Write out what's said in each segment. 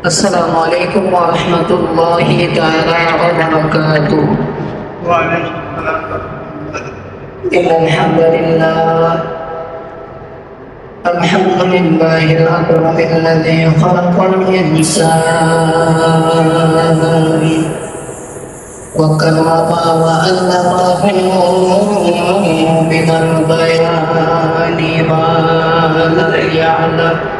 السلام عليكم ورحمة الله تعالى وبركاته. وعليكم السلام إن الحمد لله الحمد لله الأكرم الذي خلق الإنسان. وكرم وعلمه من البيان ما لا يعلم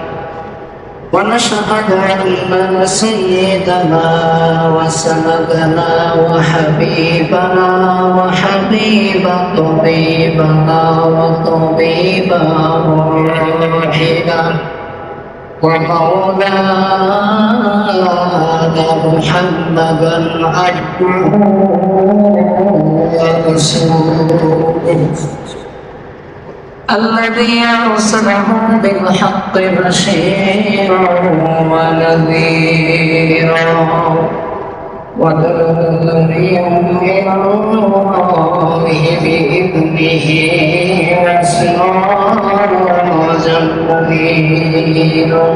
ونشهد أن سيدنا وسندنا وحبيبنا وحبيب طبيبنا وطبيب روحنا ومولانا محمدا عبده ورسوله. الذي أرسله بالحق بشيرا ونذيرا. وداعيا إلى الله بإذنه وسراجا منيرا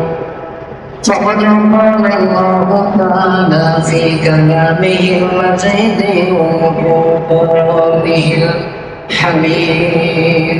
فقد قال الله تعالى في كلامه المجيد وقرآنه الحميد.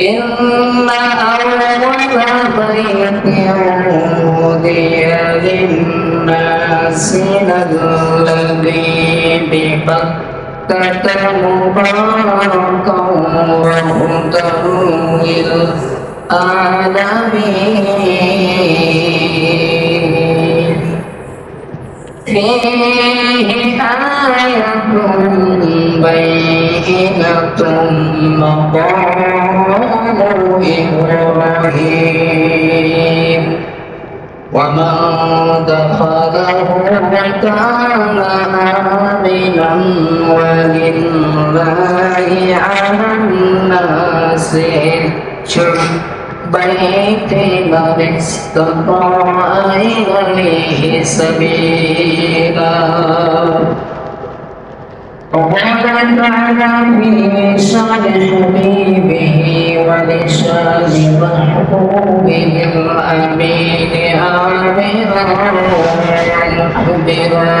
إن أول بيت وضي للناس الذي ببكة مباركا وهدى للعالمين فيه آية بينة مقام إبراهيم ومن دخله كان آمنا ولله على الناس حج بيت من استطاع إليه سبيلا وقال تعالى في شان حبيبه ولشان محبوبه الأمين آمرا مخبرا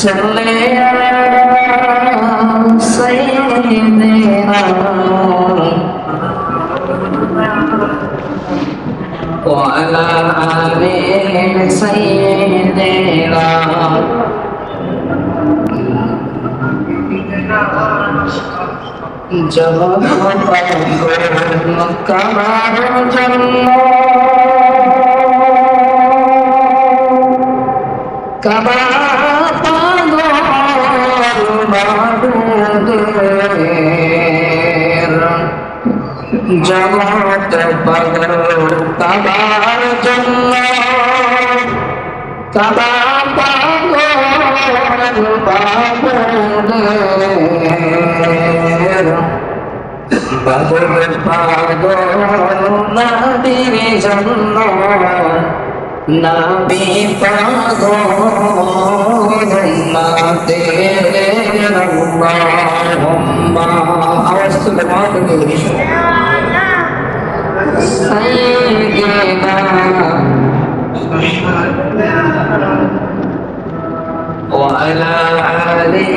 صل على سيدنا وعلى آل سيدنا جب کمار جنم বাহাদুর জমাতে বদর তাবার জন্য তাবা পাগল বাহাদুর বদর পাগল নাদির জন্য নবী পাগম্মা তেরে আল্লাহুম্মা আওয়াজ তুলে মাথা দিয়ে সাইয়্যিদিনা وعلى آله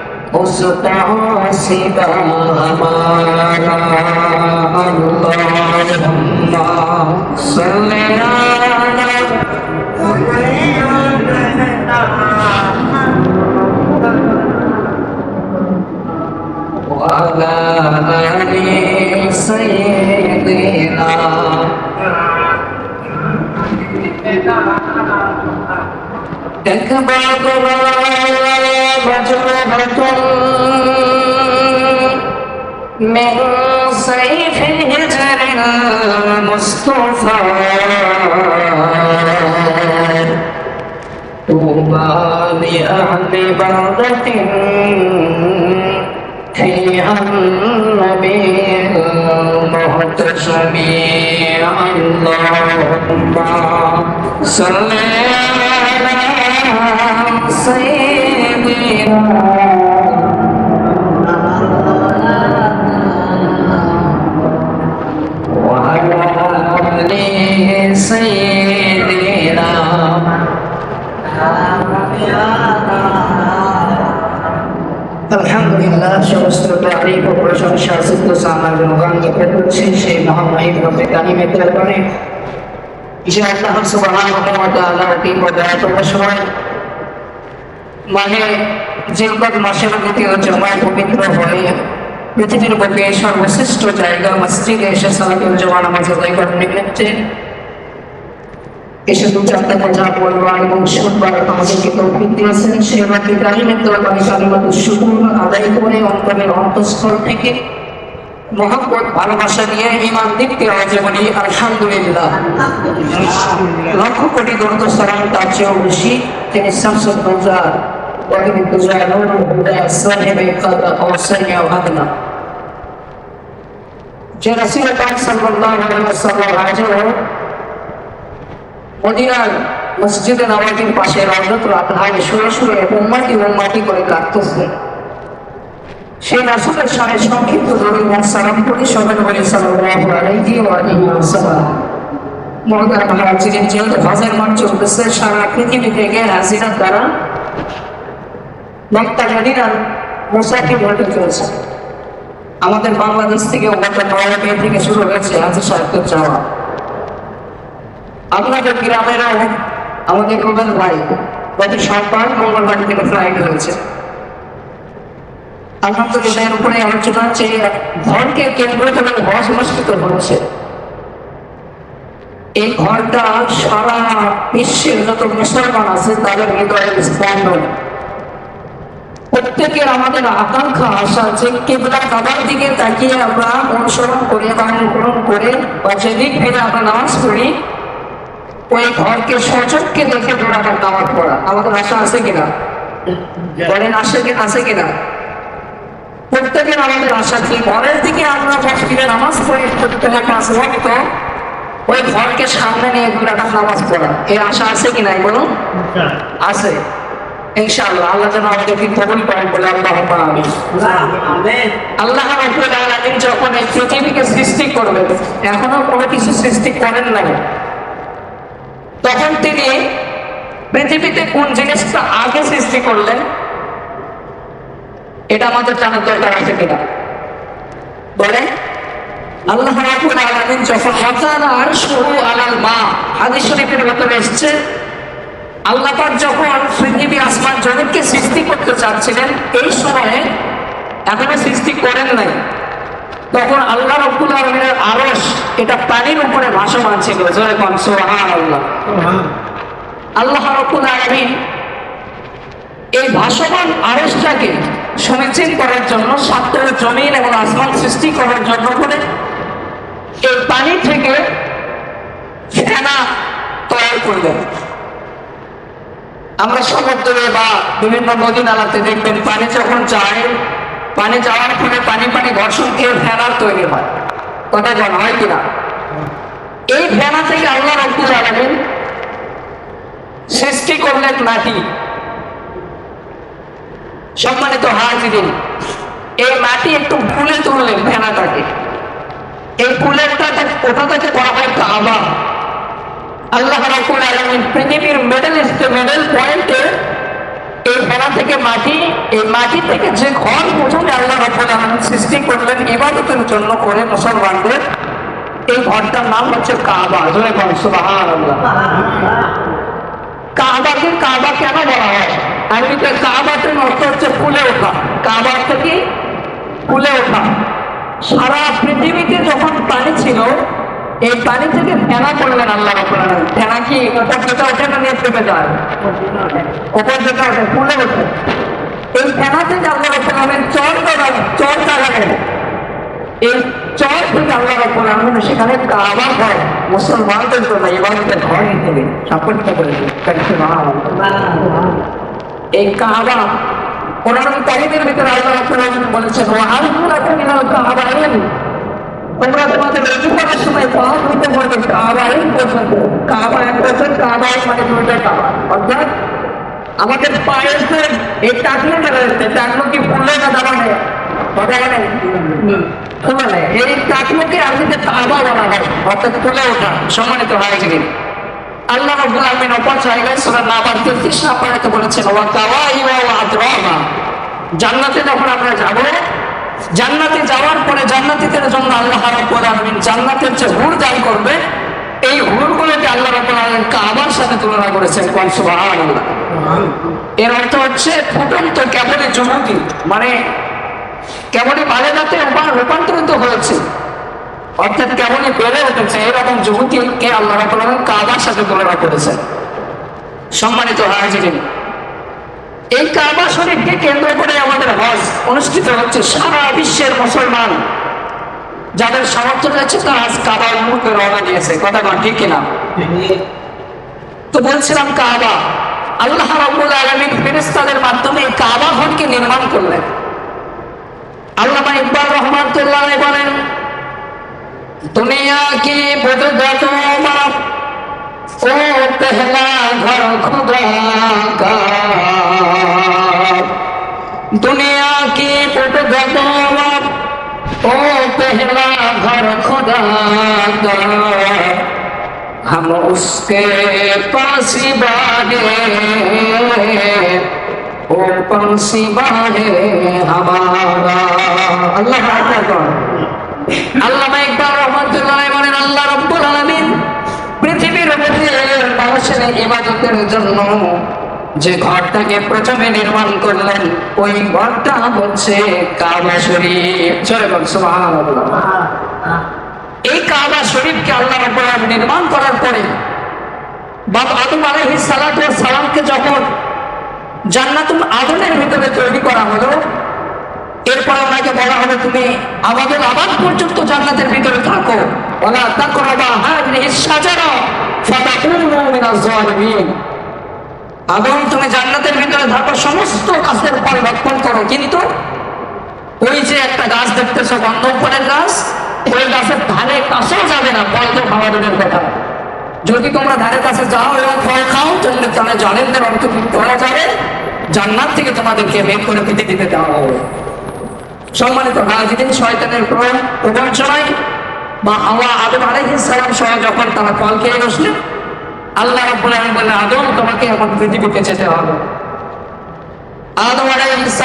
أسطع سباهما اللهم صل على وعلى آل একবার বজ্রবতুন من سيف الهجر المصطفى طوبى لأهل بلدة فيها النبي المهتشم اللهم صل على আলহামদুলিল্লাহ, সমস্ত তারিফ ও প্রশংসা সিদ্ধ সামার গুণগান জ্ঞাপন করছি সেই মহামাহিদ রব্বে কালিমের দরবারে যে আল্লাহ সুবহানাহু ওয়া তাআলা, অতি মানে জিলকত মাসের দ্বিতীয় জমায় পবিত্র হয়ে পৃথিবীর বুকে সর্বশ্রেষ্ঠ জায়গা মসজিদে এসে সালাতুল জমা নামাজ আদায় করার নিমিত্তে এসে দু চারটা কথা বলবার এবং শুনবার আমাদেরকে তৌফিক দিয়েছেন। সে বাকি কালিমের দরবারে কালিমাত শুকুর আদায় করে অন্তরের অন্তঃস্থল থেকে মহব্বত, ভালোবাসা নিয়ে ইমান দিকতে আজ বলি আলহামদুলিল্লাহ। লক্ষ কোটি দন্ত সালাম তার চেয়েও বেশি। তিনি শামসুল বাজার। وابن التجارون الهدى صاحب قد اوصينا وهدنا যে রাসূল পাক সাল্লাল্লাহু আলাইহি ওয়াসাল্লাম আজও মদিনার মসজিদে নববীর পাশে রওজাতুল আতহায় শুয়ে শুয়ে উম্মতি উম্মতি করে কাটতেছে সেই রাসূলের সামনে সংক্ষিপ্ত দরুদ ও সালাম করি সবাই বলে সাল্লাল্লাহু আলাইহি ওয়া আলিহি ওয়াসাল্লাম মহতারাম হাজিরিন যেহেতু হজের মাঠ চলতেছে সারা পৃথিবী থেকে হাজিরা দ্বারা মদিনার মুসাফির ঘটে চলছে। আমাদের বাংলাদেশ থেকে নয় মে থেকে শুরু হয়েছে হাজির সাহেবকে যাওয়া। আপনাদের গ্রামেরও আমাদের রুবেল ভাই, গত সোমবার মঙ্গলবার থেকে ফ্লাইট হয়েছে। আলহামদুলিল্লাহ, এর উপরে আলোচনা হচ্ছে ঘরকে কেন্দ্র করে হজ অনুষ্ঠিত হচ্ছে। এই ঘরটা সারা বিশ্বের যত মুসলমান আছে, তাদের হৃদয়ের স্পন্দন। প্রত্যেকের আমাদের আকাঙ্ক্ষা আশা যে কেবলা কাবার দিকে তাকিয়ে আমরা অনুসরণ করে বা অনুকরণ করে বা যেদিক ফিরে আমরা নামাজ পড়ি ওই ঘরকে সচককে দেখে দৌড়াবার নামাজ পড়া। আমাদের আশা আছে কিনা? বলেন আসে কিনা আছে কিনা? প্রত্যেকের আমাদের আশা কি? ঘরের দিকে আমরা ফিরে নামাজ পড়ি প্রত্যেকের পাঁচ ভক্ত ওই ঘরকে সামনে নিয়ে দৌড়াবার নামাজ পড়া। এই আশা আছে কিনা? বলুন। আছে। ইনশাআল্লাহ আল্লাহ যেন আমাদেরকে কবুল করেন বলে আল্লাহ আমি আল্লাহ রাব্বুল আলামিন যখন এই পৃথিবীকে সৃষ্টি করবেন এখনও কোনো কিছু সৃষ্টি করেন নাই। তখন তিনি পৃথিবীতে কোন জিনিসটা আগে সৃষ্টি করলেন এটা আমাদের জানার দরকার আছে কিনা? বলে আল্লাহ রাব্বুল আলামিন যখন আলাল মা হাদিস শরীফের ভেতরে এসেছে আল্লাহ যখন পৃথিবী আসমান জগৎকে সৃষ্টি করতে চাচ্ছিলেন, এই সময়ে এখনও সৃষ্টি করেন নাই। তখন আল্লাহ রব্বুল আলমিনের আরস এটা পানির উপরে ভাসমান ছিল। জোরে সোহান আল্লাহ আল্লাহ রব্বুল আলমিন এই ভাসমান আরসটাকে সমীচীন করার জন্য সাত জমিন এবং আসমান সৃষ্টি করার জন্য করে এই পানি থেকে ফেনা তৈরি করলেন। আমরা সমুদ্রে বা বিভিন্ন নদী নালাতে দেখবেন, পানি যখন যায়, পানি যাওয়ার ফলে পানি পানি ঘর্ষণ খেয়ে ফেনার তৈরি হয়। কথা বলা হয় কিনা? এই ফেনা থেকে আল্লাহ রব্বুল আলমিন সৃষ্টি করলেন মাটি। সম্মানিত হাজিরিন, এই মাটি একটু ফুলে তুললেন ফেনাটাকে। এই ফুলেরটা ওটা থেকে করা হয়, কাবা। আল্লাহ আলামিন পৃথিবীর মিডল মিডল পয়েন্টে এই ফেনা থেকে মাটি, এই মাটি থেকে যে ঘর প্রথমে আল্লাহ রাব্বুল আলামিন সৃষ্টি করলেন, ইবাদতের জন্য করে মুসলমানদের, এই ঘরটার নাম হচ্ছে কাবা। জোরে বলেন, সুবহানাল্লাহ। কাবাকে কাবা কেন বলা হয়? আরবিতে কাবাতে অর্থ হচ্ছে ফুলে ওঠা। কাবা থেকে ফুলে ওঠা। সারা পৃথিবীতে যখন পানি ছিল এই পানি থেকে ফেনা করলেন আল্লাহ ফেনা কি? ওঠে। এই ফেনা থেকে আল্লাহ রাব্বুল চর করান চর চালালেন। এই চর থেকে আল্লাহ রাব্বুল সেখানে কাবা ঘর মুসলমানদের জন্য ইবাদতের ঘর হিসেবে সাপোর্ট করে এই কাবা, ওনার তালিমের ভিতরে আল্লাহ রাব্বুল বলেছেন, ওয়া আলকুলাকুম মিনাল কাবাইন তোমরা তোমাদের করার সময় পা ধুতে পারবে কাবাইন পর্যন্ত। কাবা এক বছর কাবাই মানে দুইটা কাবা অর্থাৎ আমাদের পায়ের এই টাকলো রয়েছে, টাকলো কি ফুলে না দাঁড়ানো কথা বলে ফুলে নেই এই টাকলোকে আরবিতে কাবা বলা অর্থাৎ ফুলে ওঠা, সম্মানিত হয়েছে আল্লাহ রাব্বুল আলামিন অপর জায়গায় সূরা নাবার 33 নম্বরে বলেছেন, ওয়া কাওয়াইবা ওয়া আদরাবা জান্নাতে যখন আমরা যাব জান্নাতে যাওয়ার পরে জান্নাতীদের জন্য আল্লাহ রাব্বুল আলামিন জান্নাতের যে হুর দান করবে এই হুরগুলোকে আল্লাহ রাব্বুল আলামিন কাবার সাথে তুলনা করেছেন কোন? সুবহানাল্লাহ। এর অর্থ হচ্ছে ফুটন্ত কেবলই যুবতী মানে কেবলই বালেদাতে রূপান্তরিত হয়েছে। অর্থাৎ কেমনই বেড়ে উঠেছে এরকম যুবতীকে আল্লাহ রাব্বুল আলামিন কাবার সাথে তুলনা করেছেন। সম্মানিত হাজিরিন এই কাবা শরীফকে কেন্দ্র করে আমাদের হজ অনুষ্ঠিত হচ্ছে সারা বিশ্বের মুসলমান। যাদের সামর্থ্য রয়েছে তারা আজ কাবার মুখে রওনা দিয়েছে। কথা বল ঠিক কিনা? তো বলছিলাম কাবা। আল্লাহ রাব্বুল আলামিন ফেরেশতাদের মাধ্যমে কাবা ঘরকে নির্মাণ করলেন। আল্লামা ইকবাল রহমাতুল্লাহ বলেন, দুনিয়া কি বদলা তোমার ও পহলা ঘর খুদা কা दुनिया की बुदगतों में ओ पहला घर खुदा का हम उसके पास ही बागे ओ पंसी बागे हमारा अल्लाह আকবার আল্লামা ইকবাল রহমাতুল্লাহ বলেন আল্লাহ রাব্বুল আলামিন পৃথিবীর উপরে মানুষের ইবাদতের জন্য যে ঘরটাকে প্রথমে নির্মাণ করলেন, ওই ঘরটা হচ্ছে কাবা শরীফ। চলে এই কাবা শরীফকে আল্লাহ নির্মাণ করার পরে বাবা আদম আলাইহিস সালাতু ওয়াস সালামকে যখন জান্নাতুল আদমের ভিতরে তৈরি করা হলো, এরপর ওনাকে বলা হবে তুমি আমাদের আবাদ পর্যন্ত জান্নাতের ভিতরে থাকো। তাকরাবা হাযিহি শাজারা ফাতাকুনু মিনাজ জালিমিন আদম, তুমি জান্নাতের ভিতরে থাকো, সমস্ত গাছের ভক্ষণ করো। কিন্তু ওই যে একটা গাছ দেখতেছো বন্ধ ফলের গাছ, ওই গাছের ধারে কাছেও যাবে না ফল তো খাওয়া কথা। যদি তোমরা ধারে কাছে যাও এবং ফল খাও, তাহলে তাহলে জালেমদের অন্তর্ভুক্ত করা যাবে, জান্নাত থেকে তোমাদেরকে বের করে দিতে দিতে দেওয়া হবে। সম্মানিত হাজিদিন শয়তানের প্র- প্রবঞ্চনায় বা হাওয়া আদম আলাইহিস সালাম সহ যখন তারা ফল খেয়ে বসলেন আল্লাহ রাব্বুল আলামিন আদম, তোমাকে এখন পৃথিবীতে যেতে হবে। আদম আলাইহিস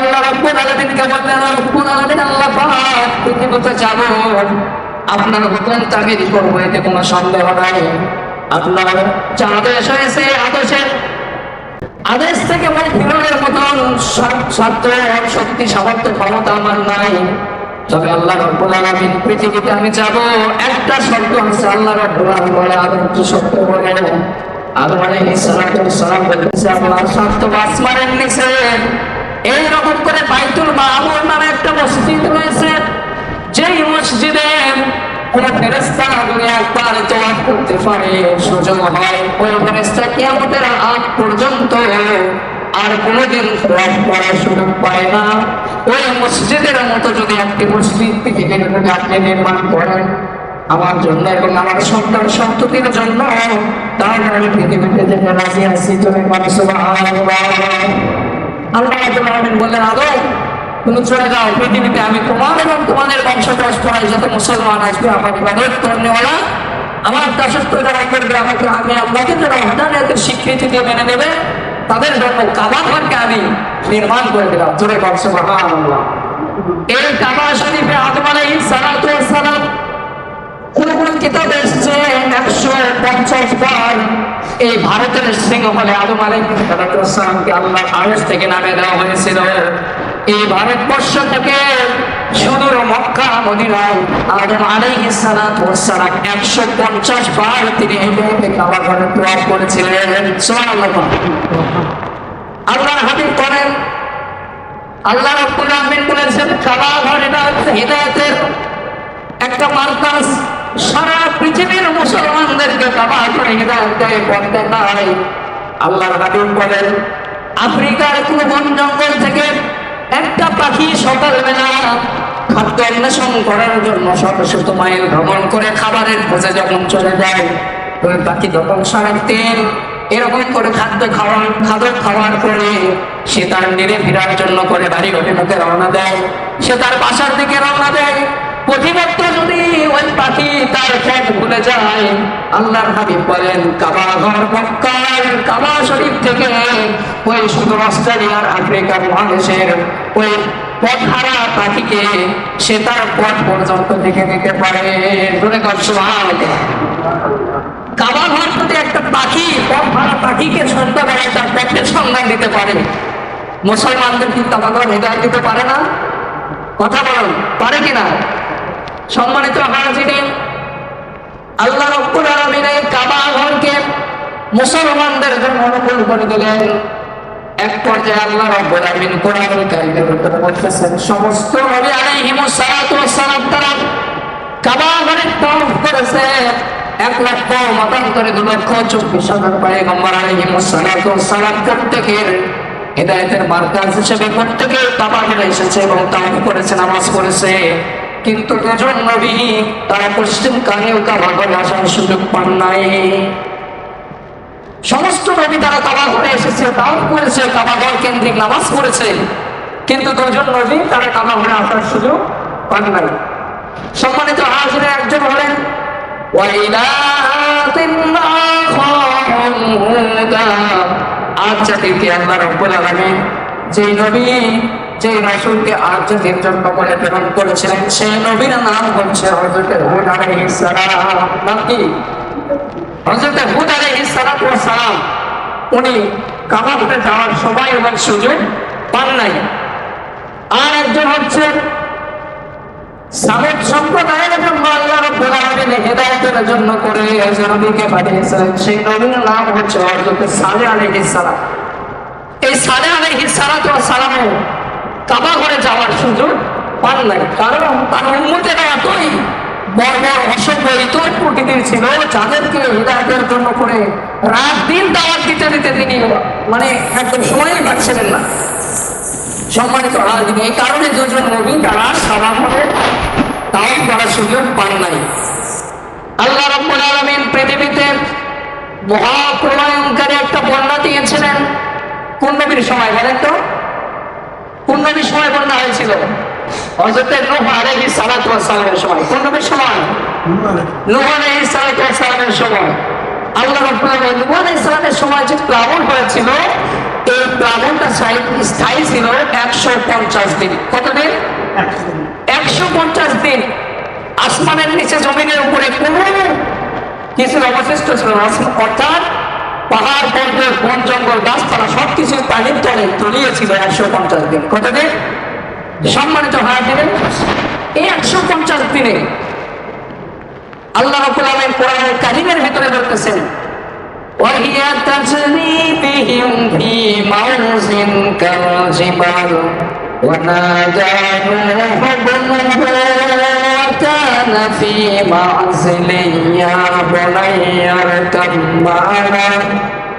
আল্লাহ রাব্বুল আলামিনকে বললেন রাব্বুল আলামিন, আল্লাহ পাক, পৃথিবীতে যাব। আপনার হুকুম তাবিদ করব, এতে কোনো সন্দেহ নাই। আপনার যে আদেশ হয়েছে আদেশ থেকে মানে ফিরনের মতন সাধ্য শক্তি সামর্থ্য, ক্ষমতা আমার নাই। তবে আল্লাহ রব্বুল আলামিন পৃথিবীতে আমি যাব, একটা শব্দ আছে, আল্লাহ রব্বুল বলে আদম কি শব্দ বলে আদম আলাইহিস সালাতু ওয়াস সালাম বলতেছে আল্লাহ সাত আসমানের নিচে। এই রকম করে বাইতুল মামুর নামে একটা মসজিদ রয়েছে, যেই মসজিদে কোন ফেরেস্তা একবার তোয়াফ করতে পারে, সুযোগ হয়, ওই ফেরেস্তা কিয়ামতের আগ পর্যন্ত আর কোনোদিন তোয়াফ করার সুযোগ পায় না। ওই মসজিদের মতো যদি একটি মসজিদ যদি আপনি নির্মাণ করেন, আমার জন্য এবং আমার সন্তান সন্ততির জন্য, তাহলে আমি পৃথিবীতে যেতে রাজি আছি। তুমি মানুষ আল্লাহ বললেন আদৌ তুমি চলে যাও। পৃথিবীতে আমি তোমার এবং তোমাদের বংশধর করাই যাতে মুসলমান আসবে, আমার ইবাদত করেওয়ালা আমার দাসত্ব যারা করবে, আমাকে আমি আল্লাহকে যারা হঠাৎ স্বীকৃতি দিয়ে মেনে নেবে তাদের জন্য কাবা আমি নির্মাণ করে দিলাম। জোরে বংশ এই কাবা শরীফে আদম আলাইহিস সালাতু সালাম কোন কোন কিতাবে এসছে? একশো পঞ্চাশ বার এই ভারতের সিংহলে আদম আলাইসালামকে আল্লাহ আয়স থেকে নামে দেওয়া হয়েছিল। এই ভারতবর্ষ থেকে সুদূর মক্কা, মদিনায় আদম আলাইহিসালাম একশো পঞ্চাশ বার তিনি হেঁটে কাবা ঘরে প্রয়াস করেছিলেন। সুবহানাল্লাহ। আল্লাহর হাবিব করেন। আল্লাহ রাব্বুল আলামিন বলেছেন, কাবা ঘর এটা হচ্ছে হিদায়াতের একটা মার্কাস সারা পৃথিবীর মুসলমানদেরকে কাবা করে হিদায়ত দেয় করতে নাই আল্লাহর হাবিব বলেন, আফ্রিকার কোন বন জঙ্গল থেকে একটা পাখি সকালবেলা খাদ্য অন্বেষণ করার জন্য শত মাইল ভ্রমণ করে খাবারের খোঁজে যখন চলে যায়, ওই পাখি যখন সারাতেন এরকম করে খাদ্য খাওয়ার খাদ্য খাওয়ার পরে সে তার নিরে ফেরার জন্য করে বাড়ি অভিমুখে রওনা দেয়। সে তার বাসার দিকে রওনা দেয়। প্রতিমাত্র যদি ওই পাখি তার ভুলে যায় বলেন, কাবা শরীফ থেকে ওই ওই পাখিকে সে তার পথ পর্যন্ত দেখে দিতে পারে। ধরে যদি একটা পাখি পথহারা পাখিকে সন্ধ্যা বেলায় তার পেটের সন্ধান দিতে পারে। মুসলমানদের কি কাবা হৃদয় দিতে পারে না। কথা বলুন, পারে কিনা সম্মানিত হাজিরে আল্লাহ রব্বুল আলামিন এই কাবা ঘরকে মুসলমানদের জন্য অনুকূল করে দিলেন। এক পর্যায়ে আল্লাহ রব্বুল আলামিন কোরআনুল কারীমের ভিতরে বলতেছেন, সমস্ত নবী আলাইহিমুস সালাতু ওয়াস সালাম তারা কাবা ঘরে তওয়াফ করেছে। এক লক্ষ, মতান্তরে দু লক্ষ, চব্বিশ হাজার পয়গম্বর আলাইহিমুস সালাতু ওয়াস সালাম প্রত্যেকের হেদায়তের মার্কাজ হিসেবে প্রত্যেকে কাবা ঘরে এসেছে এবং তাওয়াফ করেছে, নামাজ পড়েছে। কিন্তু দুজন নবী তারা পশ্চিম কানেও কাবা আসার সুযোগ পান নাই। সমস্ত নবী তারা কাবা ঘরে এসেছে তাও করেছে কাবা ঘর কেন্দ্রিক নামাজ পড়েছে। কিন্তু দুজন নবী তারা কাবা ঘরে আসার সুযোগ পান নাই। সম্মানিত হাজিরে একজন হলেন জাতিকে আল্লাহ রব্বুল আলামিন যেই নবী যে রাসূলকে আজ জাতির জন্য করে প্রেরণ করেছিলেন। সেই নবীর নাম হচ্ছে হযরত হুদ আলাইহিস সালাম। নাম কি? হযরত হুদ আলাইহিস সালাতু সালাম। উনি কাবাতে যাওয়ার সময় এবং সুযোগ পান নাই। আর একজন হচ্ছে সাবেক সম্প্রদায়ের জন্য আল্লাহ রাব্বুল আলামিন হেদায়েতের জন্য করে যে নবীকে পাঠিয়েছিলেন। সেই নবীর নাম হচ্ছে হযরত সালেহ আলাইহিস সালাম। এই সালেহ আলাইহিস সালাতু ওয়াস সালামও কাবা ঘরে যাওয়ার সুযোগ পান নাই। কারণ তার উম্মতেরা এতই বর্বর অসভ্য ইতর প্রকৃতির ছিল, যাদেরকে হৃদায়তের জন্য করে রাত দিন দাওয়াত দিতে দিতে তিনি মানে একদম সময়ই পাচ্ছিলেন না। সম্মানিত হাজির এই কারণে দুজন নবী তারা সাধারণভাবে তাও করার সুযোগ পান নাই। আল্লাহ রব্বুল আলামিন পৃথিবীতে মহাপ্রলয়ঙ্কারী একটা বন্যা দিয়েছিলেন। কোন নবীর সময় বলেন তো? কোন নবীর সময় বন্যা হয়েছিল। নূহ সালাতু সালামের সময়। কোন নবীর সময়? নূহ আলাইহিস সালাতু ওয়াস সালামের সময়। আল্লাহ সালামের যে প্লাবন হয়েছিল এই প্লাবনটা স্থায়ী- স্থায়ী ছিল একশো পঞ্চাশ দিন। কতদিন একশো পঞ্চাশ দিন। আসমানের নিচে জমিনের উপরে কোনো কিছু অবশিষ্ট ছিল অর্থাৎ পাহাড় পর্বত বন জঙ্গল গাছপালা সবকিছু পানির তলে তলিয়েছিল একশো পঞ্চাশ দিন কতদিন সম্মানিত হাজিরে এই একশো পঞ্চাশ দিনে আল্লাহ রাব্বুল আলামিন কোরআনের কারিমের ভিতরে বলতেছেন وهي تجري بهم في موج كالجبال ونادى نوح ابنه وكان في معزل يا بني اركب معنا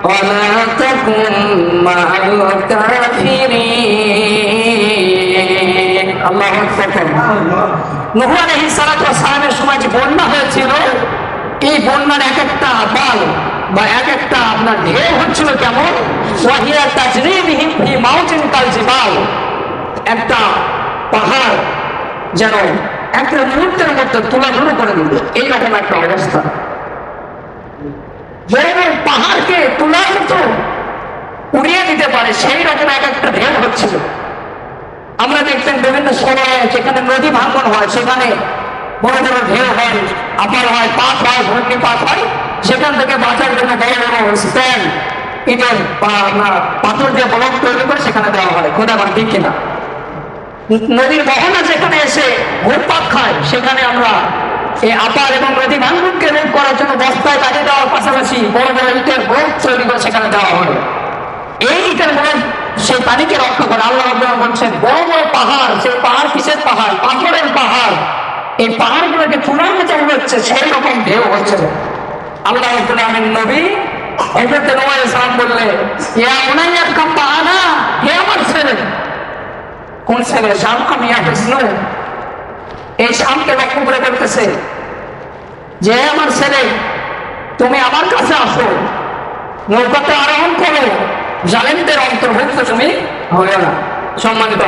ولا تكن مع الكافرين الله اكبر নূহ আলাইহিস সালাতু ওয়াস সালামের সময় যে বন্যা হয়েছিল এই বন্যার এক একটা বাল বা এক একটা আপনার ঢেউ হচ্ছিল কেমন ওয়াহিয়া তাজরিবিহিম ফি মাউজিন কাল জিবাল একটা পাহাড় যেন একটা মুহূর্তের মধ্যে তুলাধুলো করে দিল এইরকম একটা অবস্থা। বড় পাহাড়কে তোলার মতো উড়িয়ে দিতে পারে, সেই রকম এক একটা ঢেউ হচ্ছিল। আমরা দেখতেন বিভিন্ন সময়ে যেখানে নদী ভাঙন হয়, সেখানে বড় বড় ঢেউ হয়, আপার হয় পাত হয় ঘূর্ণিপাত হয়। সেখান থেকে বাঁচার জন্য বড় বড় স্ট্যান্ড ইটের পাথর দিয়ে ব্লক তৈরি করে সেখানে দেওয়া হয় খোদা ঠিক কিনা। নদীর বহনা যেখানে এসে ঘুরপাক খায়, সেখানে আমরা এই আপার এবং নদী ভাঙ্গনকে রোধ করার জন্য বস্তায় কাজে দেওয়ার পাশাপাশি বড় বড় ইটের ব্লক তৈরি করে সেখানে দেওয়া হয়। এই ইটের ব্লক সেই পানিকে রক্ষা করে আল্লাহ আব্বাহ বলছেন, বড় বড় পাহাড়, সেই পাহাড় কিসের পাহাড়? পাথরের পাহাড়। এই পাহাড়গুলোকে চূড়ার মতো হচ্ছে, সেই রকম ঢেউ হচ্ছে। আল্লাহ রাব্বুল আমিন নবী হযরত নূহ আলাইহিস সালাম বললে আনা, হে আমার কোন ছেলে শাম আমি হাফিজনু এই শামকে লক্ষ্য করে যে, আমার ছেলে, তুমি আমার কাছে আসো। নৌকাতে আরোহণ করো। অন্তর্ভুক্ত তুমি হয়ে না। সম্মানিত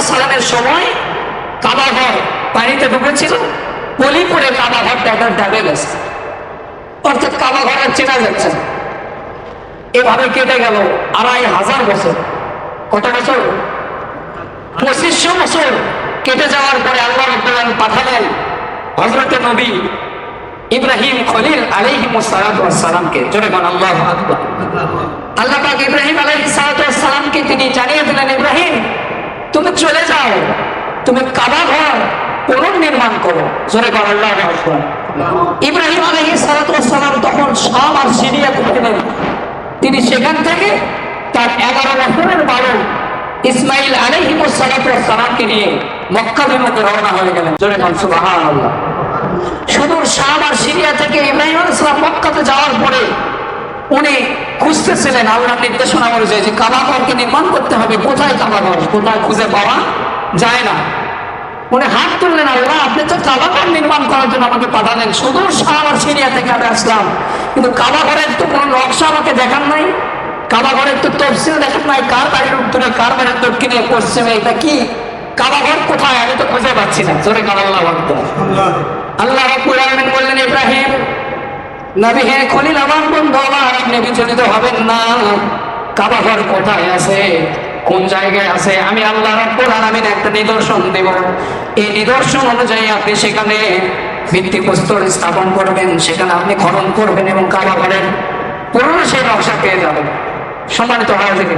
সালামের সময় কাবা ঘর পানিতে ডুবেছিল। পলি করে কাবা ডাবে গেছে। অর্থাৎ কাবা ঘর চেনা যাচ্ছে এভাবে কেটে গেল আড়াই হাজার বছর। কত বছর? পঁচিশশো বছর কেটে যাওয়ার পরে আল্লাহ রব্বুল পাঠালেন হজরত নবী ইব্রাহিম খলিল আলাইহি সালামকে জোরে বল আল্লাহ আল্লাহ পাক ইব্রাহিম আলাইহি সালামকে তিনি জানিয়ে দিলেন, ইব্রাহিম, তুমি চলে যাও। তুমি কাবা ঘর পুনর্নির্মাণ করো। জোরে বল আল্লাহ ইব্রাহিম আলাইহি সালাম তখন শাম আর সিরিয়া তিনি সেখান থেকে তার এগারো বছরের বালক ইসমাইল আলাইহি সালামকে নিয়ে মক্কা বিমুখে রওনা হয়ে গেলেন। জোরে বল, সুবহানাল্লাহ। সুদূর শাম আর সিরিয়া থেকে ইব্রাহিম মক্কাতে যাওয়ার পরে উনি খুঁজতেছিলেন, আল্লাহর নির্দেশনা অনুযায়ী যে কাবাঘরকে নির্মাণ করতে হবে, কোথায় কাবাঘর কোথায় খুঁজে পাওয়া যায় না। উনি হাত তুললেন, আল্লাহ, আপনি তো কাবাঘর নির্মাণ করার জন্য আমাকে পাঠালেন। সুদূর শাম আর সিরিয়া থেকে আমি আসলাম, কিন্তু কাবাঘরের তো কোনো নকশা আমাকে দেখান নাই। কাবাঘরের তো তফসিল দেখান নাই কার বাড়ির উত্তরে কার বাড়ির দক্ষিণে পশ্চিমে এটা কি? কাবাঘর কোথায়? আমি তো খুঁজে পাচ্ছি না। জোরে কার আল্লাহ আল্লাহ। রাব্বুল আলামিন বললেন ইব্রাহিম নবী হে খলিল আমার বন্ধু আমার আপনি বিচলিত হবেন না। কাবা ঘর কোথায় আছে? কোন জায়গায় আছে? আমি আল্লাহ রাব্বুল আলামিন একটা নিদর্শন দেব। এই নিদর্শন অনুযায়ী আপনি সেখানে ভিত্তিপ্রস্তর স্থাপন করবেন। সেখানে আপনি খনন করবেন এবং কাবা ঘরের পুরনো সেই নকশা পেয়ে যাবেন। সম্মানিত থেকে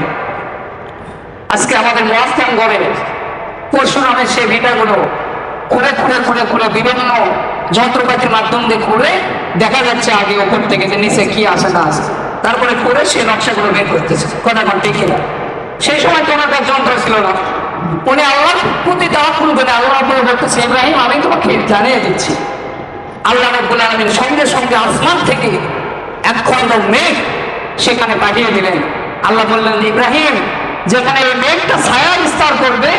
আজকে আমাদের মহাস্থান গড়ে পরশুরামের সেই ভিটাগুলো খুঁড়ে খুঁড়ে খুঁড়ে খুঁড়ে বিভিন্ন যন্ত্রপাতির মাধ্যম দিয়ে খুঁড়ে দেখা যাচ্ছে আগে ওপর থেকে যে নিচে কি আছে না আছে। তারপরে করে সেই নকশাগুলো বের করতেছে। কথা কোন ঠিক না সেই সময় তো ওনার যন্ত্র ছিল না। উনি আল্লাহর প্রতি তাওয়াক্কুল করে আল্লাহ রাব্বুল বলতেছে, ইব্রাহিম, আমি তোমাকে জানিয়ে দিচ্ছি। আল্লাহ রাব্বুল আলামিন সঙ্গে সঙ্গে আসমান থেকে এক খণ্ড মেঘ সেখানে পাঠিয়ে দিলেন। আল্লাহ বললেন, ইব্রাহিম, যেখানে এই মেঘটা ছায়া বিস্তার করবে,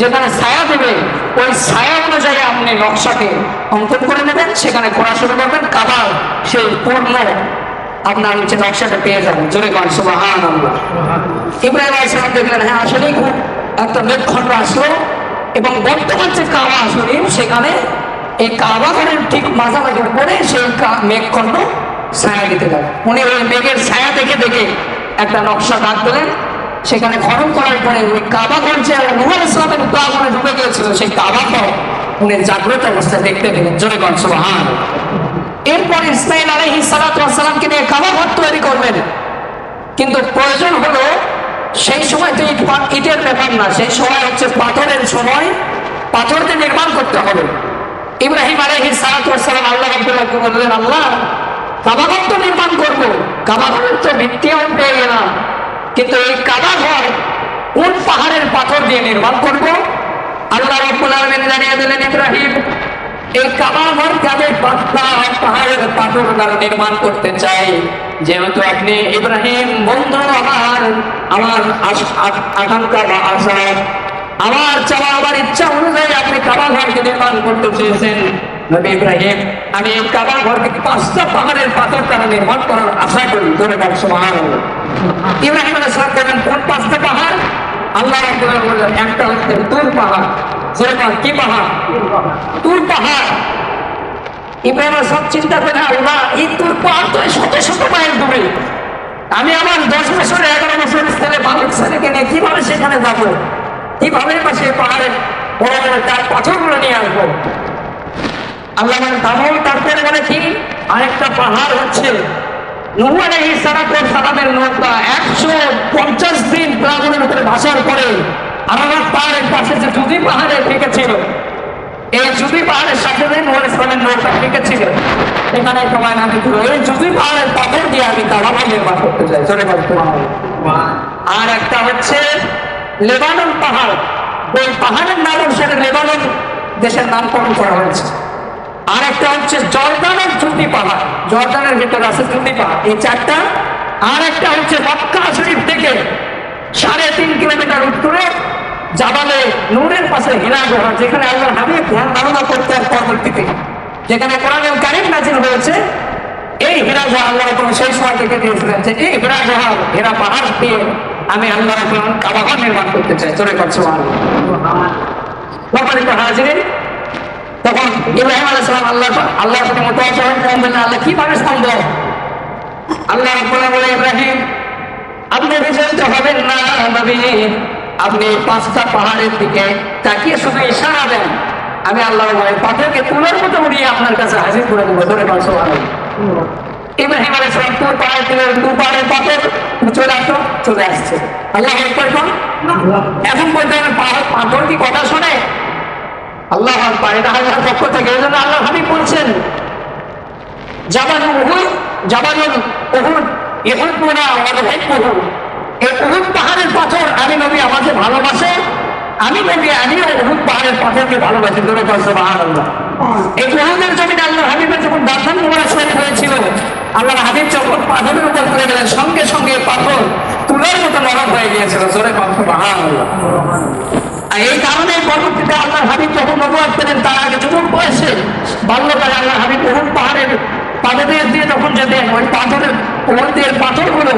যেখানে ছায়া দেবে, ওই ছায়া অনুযায়ী আপনি নকশাকে অঙ্কন করে নেবেন, সেখানে ঘোরা শুরু করবেন, কাবার সেই পূর্ণ আপনার হচ্ছে নকশাটা পেয়ে যাবেন। জোরে কন সুবাহান ইব্রাহিম আলাইসালাম দেখলেন হ্যাঁ আসলেই খুব একটা মেঘখণ্ড আসলো এবং বর্তমান যে কাবা আসলে, সেখানে এই কাবা ঘরের ঠিক মাঝামাঝি উপরে সেই মেঘখণ্ড ছায়া দিতে গেল উনি ওই মেঘের ছায়া দেখে দেখে একটা নকশা দাগ সেখানে খনন করার পরে ওই কাবা ঘর যে ইসলামের উদ্ভাবনে ঢুকে গিয়েছিল, সেই কাবা ঘর উনি জাগ্রত অবস্থায় দেখতে পেলেন, জোরে কন সুবহান। এরপর ইসমাইল আলাইহিস সালাতু ওয়াস সালামকে নিয়ে কাবা ঘর তৈরি করবেন কিন্তু প্রয়োজন হলো, সেই সময় তো ইট ইটের ব্যাপার না, সেই সময় হচ্ছে পাথরের সময়, পাথরকে নির্মাণ করতে হবে। ইব্রাহিম আলহি সালাতাম আল্লাহ আব্দুল্লাহকে বললেন, আল্লাহ কাবাঘর তো নির্মাণ করব। কাবাঘরের তো ভিত্তি আমি পেয়ে গেলাম। কিন্তু এই কাবাঘর কোন পাহাড়ের পাথর দিয়ে নির্মাণ করব? আল্লাহ রব্বুল আলমিন জানিয়ে দিলেন, ইব্রাহিম, এই কাবাঘরকে আমি পাত্তা পাহাড়ের পাথর দ্বারা নির্মাণ করতে চাই? যেহেতু আপনি ইব্রাহিম, বন্ধু আমার আমার আকাঙ্ক্ষা বা আশা, আমার চাওয়া আমার ইচ্ছা অনুযায়ী আপনি কাবা ঘরকে নির্মাণ করতে চেয়েছেন। নবী ইব্রাহিম, আমি এই কাবা ঘরকে পাঁচটা পাহাড়ের পাথর দ্বারা নির্মাণ করার আশা করি। ধরে কাজ সমান ইব্রাহিম আলাইহিস সালাম কোন পাঁচটা পাহাড়? আল্লাহ রাব্বুল বললেন, একটা হচ্ছে তুর পাহাড়। যেরকম কি পাহাড়? তুর পাহাড়। ইব্রাহিম সব চিন্তা করে, আল্লাহ, এই তুর পাহাড় তো শত শত মাইল দূরে। আমি আমার দশ বছর, এগারো বছর ছেলে বালক ছেলেকে নিয়ে কীভাবে সেখানে যাব? কীভাবে বা সেই পাহাড়ের বড় বড় তার পাথরগুলো নিয়ে আসব? আল্লাহ মানে তামল তারপরে মানে কি? আরেকটা পাহাড় হচ্ছে। নুহু আলাইহিস সালাতু সালামের নৌকা একশো পঞ্চাশ দিন প্লাবনের উপরে ভাসার পরে আরাফাত পাহাড়ের পাশে যে জুদি পাহাড়ে ঠেকেছিল এই জুদি পাহাড়ের সাথে যে নুহু আলাইহিস সালামের নৌকা ঠেকেছিল এখানে তোমার আমি এই জুদি পাহাড়ের পাথর দিয়ে আমি তারাবা নির্মাণ আর একটা হচ্ছে লেবানন পাহাড়। ওই পাহাড়ের নাম অনুসারে লেবানন দেশের নামকরণ করা হয়েছে। আর একটা হচ্ছে জর্দানের চুটি পাহাড় জর্দানের ভিতরে আছে চুটি পাহাড় এই চারটা। আর একটা হচ্ছে মক্কা শরীফ থেকে সাড়ে তিন কিলোমিটার উত্তরে জাবালে নূরের পাশে হীরা গুহা যেখানে আল্লাহ হাবিব ধ্যান ধারণা করতে করতেন পরবর্তীতে। যেখানে কোরআনের কারিম নাজিল হয়েছে। এই হীরা গুহা আল্লাহ কোনো সেই সময় থেকে দিয়েছিলেন যে, এই হীরা গুহা হীরা পাহাড় দিয়ে আমি আল্লাহ কাবাঘর নির্মাণ করতে চাই। চলে করছ ব্যাপারিত হাজির তখন ইব্রাহিম আলাইহিস সালাম আল্লাহ আল্লাহর সাথে মোতাবাসা হয়ে বললেন আল্লাহ কীভাবে সম্ভব আল্লাহ বলে বলে ইব্রাহিম আপনি বিচলিত হবেন না নবী। আপনি পাঁচটা পাহাড়ের দিকে তাকিয়ে শুধু ইশারা দেন। আমি আল্লাহ বলে পাথরকে তুলার মতো উড়িয়ে আপনার কাছে হাজির করে দেবো। ধরে পাঁচশো ইব্রাহিম আলাইহিস সালাম তোর পাহাড় থেকে দু পাহাড়ের পাথর চলে আসো চলে আসছে। আল্লাহ একবার এখন পর্যন্ত পাহাড় পাথর কি কথা শোনে? আল্লাহ আল্লাহর পক্ষ থেকে, এই জন্য আল্লাহ হাবিব বলছেন আমাকে ভালোবাসে, আমি নবী, আমিও উহুদ পাহাড়ের এই উহুদের আল্লাহ হাবিবের যখন দাফান মোবারক আল্লাহ হাবিব যখন পাথরের উপর তুলে গেলেন সঙ্গে সঙ্গে পাথর তুলার মতো নরম হয়ে গিয়েছিল, জোরে আর এই কারণে পরবর্তীতে আল্লাহ হাবিব যখন নবাব পেলেন তার আগে যুবক বয়সে বাল্যকালে আল্লাহ হাবিব বহু পাহাড়ের পাথরের দিয়ে যখন যেতেন, ওই পাথরের ওর দিয়ে পাথরগুলো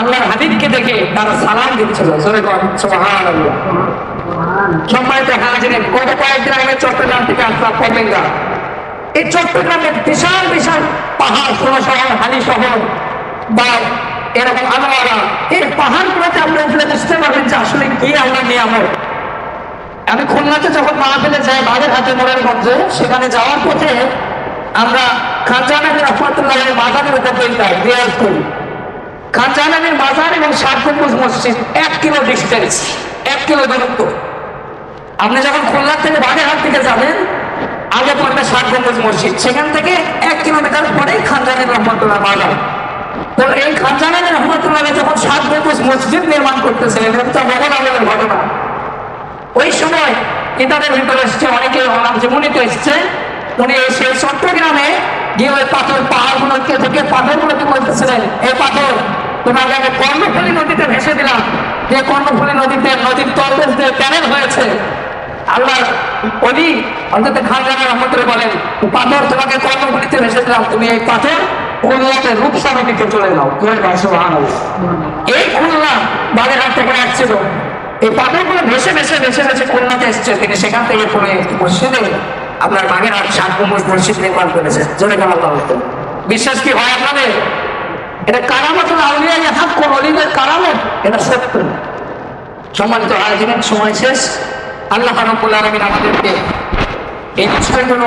আল্লাহর হাবিবকে দেখে তারা সালাম দিচ্ছিল, জোরে সোহান সম্মানিত হাজির গত কয়েকদিন আগে চট্টগ্রাম থেকে আসলাম পতেঙ্গা এই চট্টগ্রামের বিশাল বিশাল পাহাড় ষোলো শহর হালি শহর বা এরকম আনোয়ারা এই পাহাড়গুলোতে আমরা উঠলে বুঝতে পারবেন যে আসলে কি আমরা নিয়ামত আমি খুলনাতে যখন মাহফিলে যাই বাগের হাতে মোড়ের মধ্যে সেখানে যাওয়ার পথে আমরা খানজাহানের রহমতুল্লাহের মাজারের উপর দিনটাই রিয়াজ করি খানজাহানের মাজার এবং ষাট মসজিদ এক কিলো ডিস্টেন্স এক কিলো দূরত্ব। আপনি যখন খুলনা থেকে বাগেরহাট থেকে যাবেন আগে পড়বে ষাট গম্বুজ মসজিদ সেখান থেকে এক কিলোমিটার পরেই খানজাহানের রহমতুল্লাহ মাজার। তো এই খানজাহানের রহমতুল্লাহ যখন ষাট গম্বুজ মসজিদ নির্মাণ করতেছিলেন এটা মোগল আমলের ঘটনা। ওই সময় কিতাবের ভিতরে এসছে, অনেকে ওনার জীবনীতে এসছে। উনি সেই চট্টগ্রামে গিয়ে ওই পাথর পাহাড়গুলোকে থেকে পাথরগুলোকে বলতেছিলেন এই পাথর তোমাকে আমি কর্ণফুলী নদীতে ভেসে দিলাম। যে কর্ণফুলী নদীতে, নদীর তলদেশ দিয়ে প্যানেল হয়েছে। আল্লাহ অলি অন্তত খান জানা রহমতুল্লাহ বলেন, পাথর তোমাকে কর্ণফুলীতে ভেসে দিলাম, তুমি এই পাথর খুলনাতে রূপসা নদীতে চলে যাও এই খুলনা বাগেরহাট থেকে আসছিল এই পাথরগুলো ভেসে ভেসে ভেসে ভেসে খুলনাতে এসছে। তিনি সেখান থেকে পড়ে মসজিদে আপনার বাগের হাট ষাট নম্বর মসজিদ নির্মাণ করেছে। জোরে হতো। বিশ্বাস কি হয় আপনাদের? এটা কারামত আউলিয়া হাত কোন অলিদের কারামত? এটা সত্য। সম্মানিত আয়োজনের সময় শেষ। আল্লাহ রাব্বুল আলামিন আমাদেরকে এই বিষয়গুলো